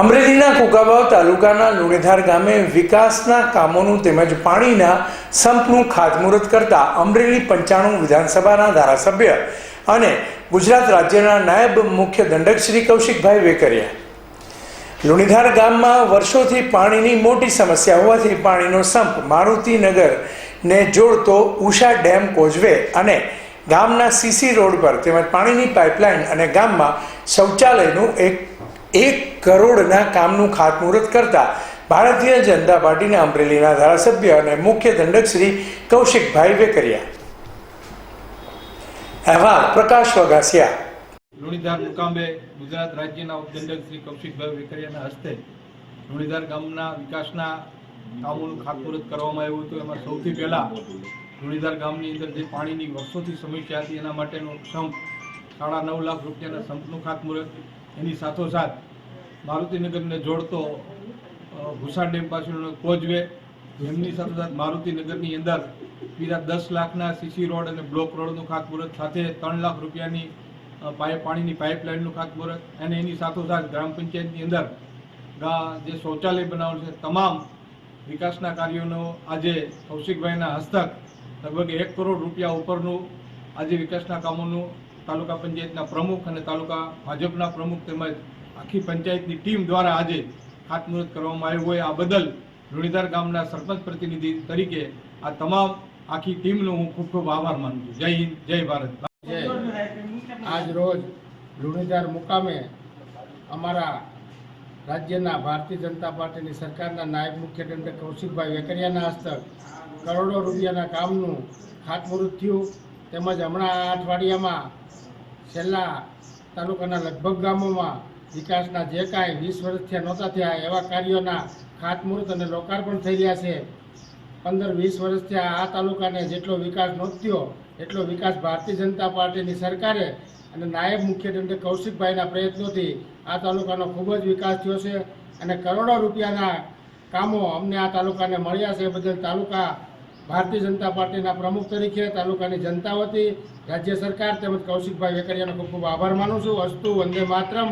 અમરેલીના કુકાબાવ તાલુકાના લુણેધાર ગામે વિકાસના કામોનું તેમજ પાણીના સંપનું ખાતમુહૂર્ત કરતા અમરેલી પંચાણું વિધાનસભાના ધારાસભ્ય અને ગુજરાત રાજ્યના નાયબ મુખ્ય દંડક શ્રી કૌશિકભાઈ વેકરિયા. લુણીધાર ગામમાં વર્ષોથી પાણીની મોટી સમસ્યા હોવાથી પાણીનો સંપ મારુતિનગરને જોડતો ઉષા ડેમ કોઝવે અને ગામના સીસી રોડ પર તેમજ પાણીની પાઇપલાઇન અને ગામમાં શૌચાલયનું એક એક કરોડના કામનું ખાતમુહૂર્ત કરતા ભારતીય જનતા પાર્ટીના અમરેલીના ધારાસભ્ય અને મુખ્ય દંડક શ્રી કૌશિકભાઈ વેકરિયા. અહેવાલ પ્રકાશ વગાસિયા લુણીધાર મુકામે ગુજરાત રાજ્યના ઉપદંડક શ્રી કૌશિકભાઈ વેકરિયાના હસ્તે લુણીધાર ગામના વિકાસના કામોનું ખાતમુહૂર્ત કરવામાં આવ્યું હતું. એમાં સૌથી પહેલાં લુણીધાર ગામની અંદર જે પાણીની વર્ષોથી સમસ્યા હતી, એના માટેનો સંપ સાડા નવ લાખ રૂપિયાના સંપનું ખાતમુહૂર્ત એની સાથોસાથ મારુતિનગરને જોડતો ભૂસાર ડેમ પાસેનો કોઝવે એમની સાથોસાથ મારુતિનગરની અંદર બીજા દસ લાખના સીસી રોડ અને બ્લોક રોડનું ખાતમુહૂર્ત સાથે ત્રણ લાખ રૂપિયાની પાઇપ પાણીની પાઇપલાઇનનું ખાતમુહૂર્ત અને એની સાથોસાથ ગ્રામ પંચાયતની અંદર જે શૌચાલય બનાવવાનું છે, તમામ વિકાસના કાર્યોનો આજે કૌશિકભાઈના હસ્તક લગભગ એક કરોડ રૂપિયા ઉપરનું આજે વિકાસના કામોનું તાલુકા પંચાયતના પ્રમુખ અને તાલુકા ભાજપના પ્રમુખ તેમજ આખી પંચાયતની ટીમ દ્વારા આજે ખાતમુહૂર્ત કરવામાં આવ્યું હોય. આ બદલ લુણીધાર ગામના સરપંચ પ્રતિનિધિ તરીકે આ તમામ આખી ટીમનો હું ખૂબ ખૂબ આભાર માનું છું. જય હિન્દ, જય ભારત. આજ રોજ લુણીધાર મુકામે અમારા રાજ્યના ભારતીય જનતા પાર્ટીની સરકારના નાયબ મુખ્ય દંડક કૌશિકભાઈ વેકરિયાના હસ્તક કરોડો રૂપિયાના કામનું ખાતમુહૂર્ત થયું. તેમજ હમણાં આ અઠવાડિયામાં છેલ્લા તાલુકાના લગભગ ગામોમાં વિકાસના જે કાંઈ વીસ વર્ષથી નહોતા થયા એવા કાર્યોના ખાતમુહૂર્ત અને લોકાર્પણ થઈ રહ્યા છે. પંદર વીસ વર્ષથી આ તાલુકાને જેટલો વિકાસ નોંધ્યો, એટલો વિકાસ ભારતીય જનતા પાર્ટીની સરકારે અને નાયબ મુખ્ય દંડક કૌશિકભાઈના પ્રયત્નોથી આ તાલુકાનો ખૂબ જ વિકાસ થયો છે. અને કરોડો રૂપિયાના કામો અમને આ તાલુકાને મળ્યા છે. એ બદલ તાલુકા ભારતીય જનતા પાર્ટીના પ્રમુખ તરીકે, તાલુકાની જનતા વતી રાજ્ય સરકાર તેમજ કૌશિકભાઈ વેકરિયાનો ખૂબ ખૂબ આભાર માનું છું. અસ્તુ વંદે માતરમ.